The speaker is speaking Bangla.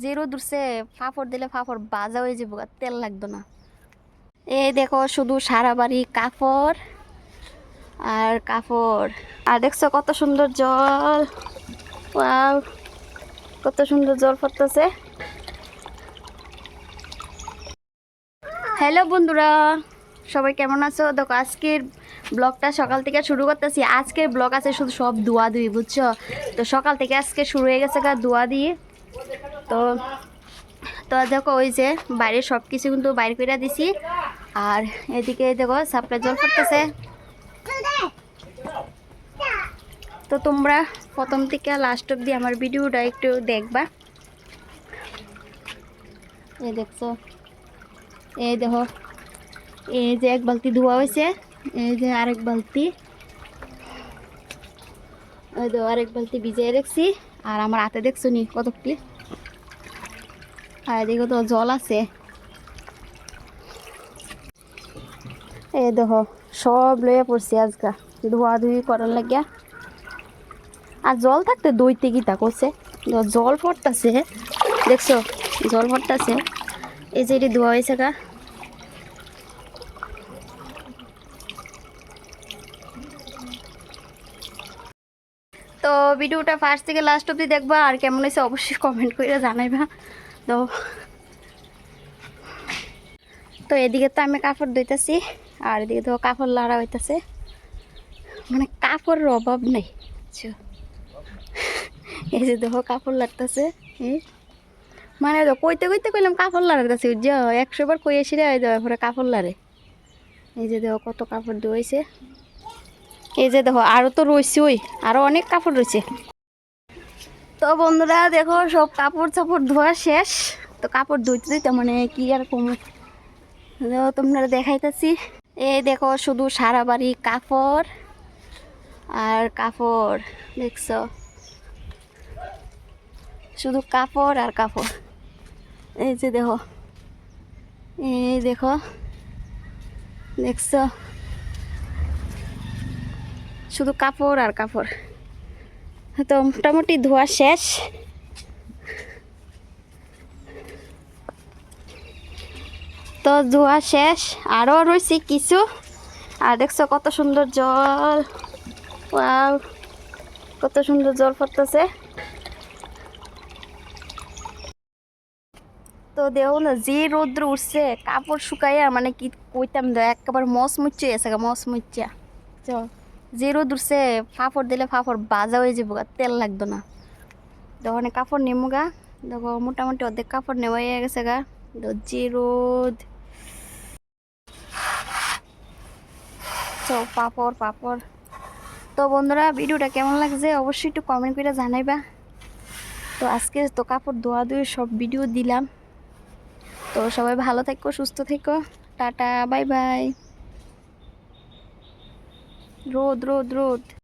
যে রোদ উঠছে ফাফড় দিলে ফাফড় বাজা হয়ে যাব তেল লাগতো না। এই দেখো, শুধু সারা বাড়ি কাপড় আর কাপড় আর দেখছ কত সুন্দর জল? কত সুন্দর জল পড়তেছে। হ্যালো বন্ধুরা, সবাই কেমন আছো? দেখো, আজকের ব্লগটা সকাল থেকে শুরু করতেছি। আজকের ব্লগ আছে শুধু সব ধোয়া ধুই বুঝছ? তো সকাল থেকে আজকে শুরু হয়ে গেছে গা ধোয়া দিয়ে। তো তো দেখো ওই যে বাইরে সব কিছু কিন্তু বাইর করে দিছি। আর এদিকে দেখো সাপ্লাই জল পড়তেছে তো তোমরা প্রথম থেকে লাস্ট অব্দি আমার ভিডিওটা একটু দেখবা। এই দেখছ, এই দেখো, এই যে এক বালতি ধোয়া হয়েছে এই যে আরেক বালতি। এই দেখো আরেক বালতি ভিজিয়ে রাখছি, আর আমার হাতে দেখছ নি কত আর এদিকে তো জল আছে। এই দেখো, সব লইয়া পড়ছি আজকা। ধোয়া ধুই করার লাগিয়া। আর জল থাকতে দইতে গীতা করছে জ- জল পড়তাছে, দেখছ? জল পড়তাছে। এই যে এটি ধোয়া হয়েছে গা। তো ভিডিওটা ফার্স্ট থেকে লাস্ট অবধি দেখবা, আর কেমন হয়েছে অবশ্যই কমেন্ট করে জানাইবা। তো তো এদিকে তো আমি কাপড় ধুইতেছি, আর এদিকে তো কাপড় লাড়া হইতেছে। মানে কাপড়ের অভাব নেই এই যে দেখো কাপড় লাড়তেছে এই মানে তো কইতে কইতে কইলাম কাপড় লাড়াতেছি বুঝছ? একশো বার কই এসে রে দেওয়া পরে কাপড় লাড়ে। এই যে দেখো কত কাপড় ধুয়েছে এই যে দেখো আরও তো রয়েছে ওই আরও অনেক কাপড় রয়েছে তো বন্ধুরা দেখো, সব কাপড় চাপড় ধোয়া শেষ। তো কাপড় ধুইতে ধুইতে মানে কি আর কম তোমরা দেখাইতেছি। এই দেখো, শুধু সারা বাড়ি কাপড় আর কাপড়, দেখছ? শুধু কাপড় আর কাপড়। এই যে দেখো, এই দেখো, দেখছ? শুধু কাপড় আর কাপড়। তো মোটামুটি ধোয়া শেষ। তো ধোয়া শেষ আরও রয়েছি কিছু। আর দেখছ কত সুন্দর জল। ওয়াও, কত সুন্দর জল পড়তেছে। তো দেও না, যে রৌদ্র উঠছে, কাপড় শুকাইয়া মানে কি কইতাম দে একেবারে মস মুচ্ছে গেছে মস মুচ্চা চল। যে রোদ উঠছে ফাফড় দিলে ফাফড় বাজা হয়ে যাব তেল লাগতো না। তখন কাপড় নেমু গা, দেখো মোটামুটি অর্ধেক কাপড় নেওয়া হয়ে গেছে গা। যে রোদ পাপড় পাপড়। তো বন্ধুরা, ভিডিওটা কেমন লাগছে অবশ্যই একটু কমেন্ট করে জানাইবা। তো আজকে তো কাপড় ধোয়া ধুয়ে সব ভিডিও দিলাম। তো সবাই ভালো থেকো, সুস্থ থেকো। টাটা বাই বাই রোদ রোদ রোদ।